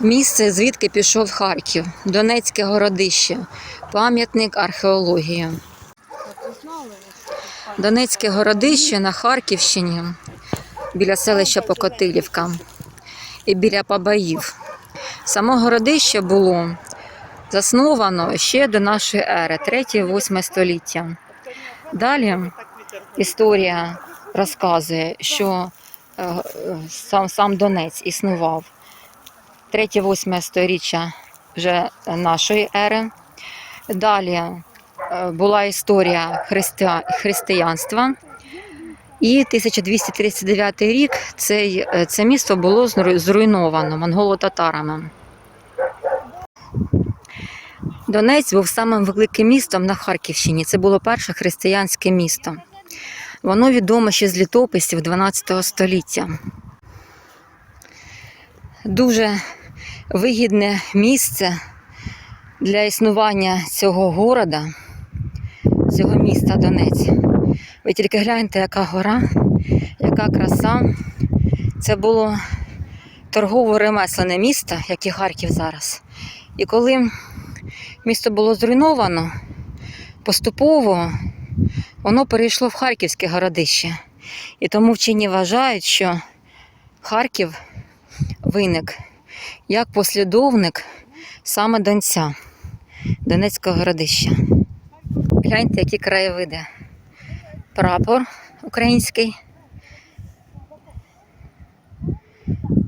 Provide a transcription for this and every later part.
Місце, звідки пішов Харків, Донецьке городище, пам'ятник археології. Донецьке городище на Харківщині біля селища Покотилівка і біля Пабаїв. Само городище було засновано ще до нашої ери, 3-8 століття. Далі історія розказує, що е, сам, сам Донець існував 3-8 сторіччя вже нашої ери. Далі е, була історія христия, християнства. І 1239 рік цей, е, це місто було зруйновано монголо-татарами. Донець був самим великим містом на Харківщині. Це було перше християнське місто. Воно відоме ще з літописів 12 століття. Дуже вигідне місце для існування цього города, цього міста Донець. Ви тільки гляньте, яка гора, яка краса. Це було торгово-ремеслене місто, як і Харків зараз. І коли місто було зруйновано, поступово воно перейшло в Харківське городище. І тому вчені вважають, що Харків виник як послідовник саме Донця, Донецького городища. Гляньте, які краєвиди. Прапор український.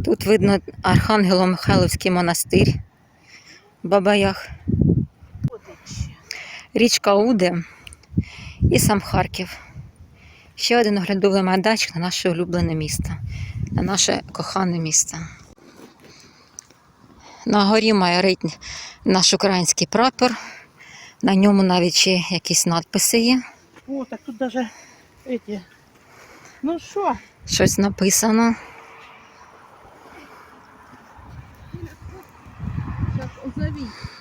Тут видно Архангело-Михайловський монастир в Бабаях, річка Уде і сам Харків. Ще один оглядовий майданчик на наше улюблене місто, на наше кохане місто. На горі майорить наш український прапор. На ньому навіть ще якісь надписи є. О, так тут навіть эти. Ну що? Щось написано. Зараз озовіть.